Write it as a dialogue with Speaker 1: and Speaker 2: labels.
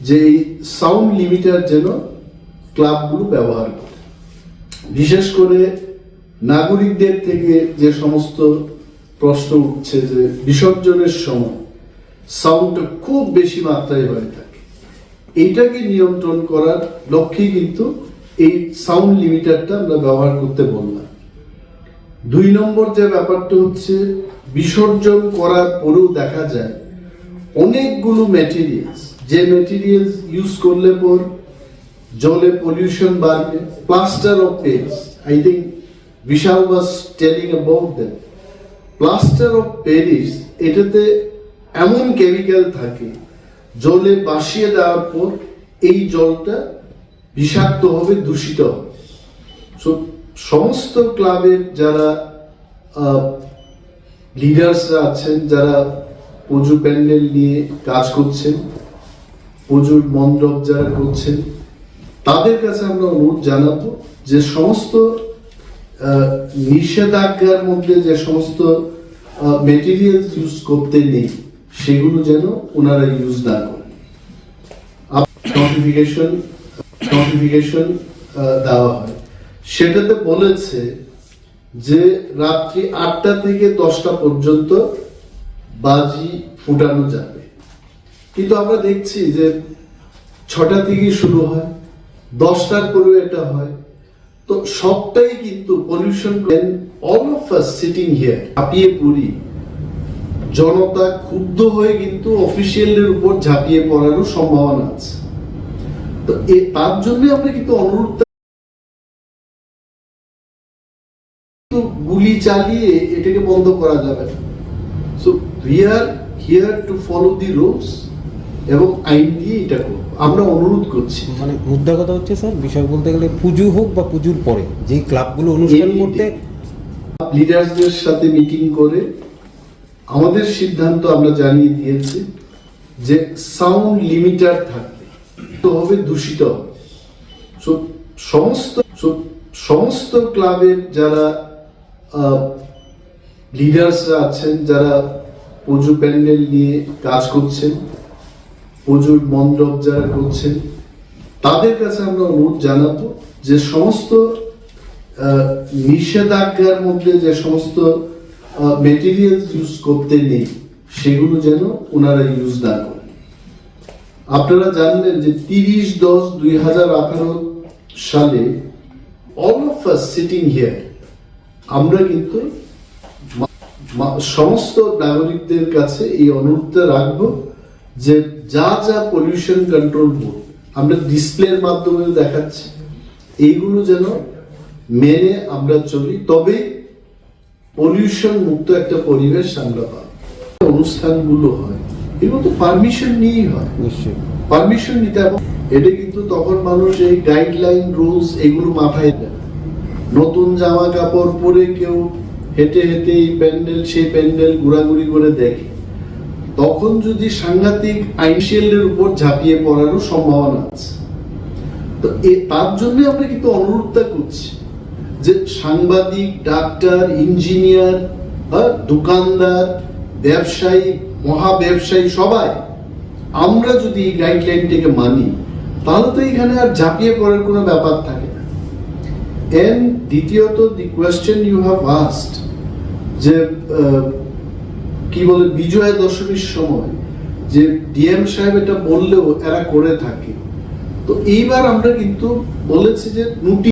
Speaker 1: যে এই sound limiter যেন ক্লাবগুলো ব্যবহার করে। বিশেষ করে নাগরিকদের থেকে যে সমস্ত প্রশ্ন উঠছে যে বিসর্জনের সময় সাউন্ডটা খুব বেশি মাত্রায় হয়ে থাকে। এইটাকে নিয়ন্ত্রণ করার লক্ষ্যে কিন্তু এই সাউন্ড লিমিটারটা আমরা ব্যবহার করতে বললাম। দুই নম্বর যে ব্যাপারটা হচ্ছে, বিসর্জন করার পরেও দেখা যায় অনেকগুলো ম্যাটেরিয়ালস যে ম্যাটেরিয়ালস ইউজ করলে পর জলে পলিউশন বাড়বে plaster of Paris I think Bishal was telling about that plaster of Paris এটাতে এমন কেমিক্যাল থাকে, জলে বাসিয়ে দেওয়ার পর এই জলটা বিষাক্ত হবে, দূষিত হবে। সো সমস্ত ক্লাবের যারা লিডার্সরা আছেন, যারা পুজো প্যান্ডেল নিয়ে কাজ করছেন পুজোর মণ্ডপ যারা করছেন, তাদের কাছে আমরা অনুরোধ জানাব যে সমস্ত নিষেধাজ্ঞার মধ্যে যে সমস্ত মেটেরিয়াল ইউজ করতে নেই, সেগুলো যেন ওনারা ইউজ না করেন। নোটিফিকেশন নোটিফিকেশন দেওয়া হয়। সেটাতে বলেছে যে রাত্রি আটটা থেকে দশটা পর্যন্ত বাজি ফুটানো যাবে। কিন্তু আমরা দেখছি যে ছটা থেকে শুরু হয়, দশটার পরেও এটা হয়। তো সবটাই কিন্তু pollution all of us sitting here ঝাঁপিয়ে পড়ি। জনতা ক্ষুব্ধ হয়ে কিন্তু অফিসিয়ালদের উপর ঝাঁপিয়ে পড়ারও সম্ভাবনা আছে। তো তার জন্য আমরা কিন্তু অনুরোধ গুলি চালিয়ে এটাকে বন্ধ করা যাবে so we are here to follow the rules এবং আইন দিয়ে এটা করব। আমরা অনুরোধ করছি।
Speaker 2: মানে মুদ্রা কথা হচ্ছে স্যার বিষয় বলতে গেলে পুজো হোক বা পুজোর পরে যেই ক্লাবগুলো অনুষ্ঠান। করতে
Speaker 1: লিডার্সদের সাথে মিটিং করে আমাদের সিদ্ধান্ত আমরা জানিয়ে দিয়েছি যে সাউন্ড লিমিটার থাকবে। তো হবে দূষিত সমস্ত সমস্ত ক্লাবের যারা লিডার্সরা আছেন যারা পুজো প্যান্ডেল নিয়ে কাজ করছেন পুজোর মণ্ডপ যারা করছেন, তাদের কাছে আমরা অনুরোধ জানাব যে সমস্ত নিষেধাজ্ঞার মধ্যে যে সমস্ত মেটেরিয়াল ইউজ করতে নেই, সেগুলো যেন ওনারা ইউজ না করেন। আপনারা জানলেন যে তিরিশ দশ দুই হাজার আঠারো সালে অল অফ সিটিং হিয়ার আমরা কিন্তু সমস্ত নাগরিকদের কাছে এই অনুরোধটা রাখব যে যা যা পলিউশন কন্ট্রোল বোর্ড আমরা ডিসপ্লের মাধ্যমে দেখাচ্ছি। এইগুলো যেন মেনে আমরা চলি তবে পলিউশন মুক্ত একটা পরিবেশ আমরা পাবো অনুষ্ঠানগুলো হয় এগুলো তো পারমিশন নিয়েই হয়।
Speaker 2: নিশ্চয়ই।
Speaker 1: পারমিশন নিতে হবে। এটা কিন্তু তখন মানুষ এই গাইডলাইন রুলস এগুলো মাথায় দেয় নতুন জামা কাপড় পরে কেউ হেঁটে হেঁটে এই প্যান্ডেল সেই প্যান্ডেল ঘোরাঘুরি করে দেখে। তখন যদি সাংঘাতিক আইনশিয়ালের উপর ঝাঁপিয়ে পড়ারও সম্ভাবনা আছে। তো তার জন্য আমরা কিন্তু অনুরোধটা করছি যে সাংবাদিক, ডাক্তার, ইঞ্জিনিয়ার দোকানদার, ব্যবসায়ী মহা ব্যবসায়ী সবাই, আমরা যদি এই গাইডলাইনটাকে মানি, তাহলে তো এখানে আর ঝাঁপিয়ে পড়ার কোনো ব্যাপার থাকে না। এন্ড দ্বিতীয়ত the question you have asked যে কি বলে, বিজয়া দশমীর সময় যে ডিএম সাহেব এটা বললেও এরা করে থাকে। তো এইবার আমরা কিন্তু বলেছি যে নোটিশ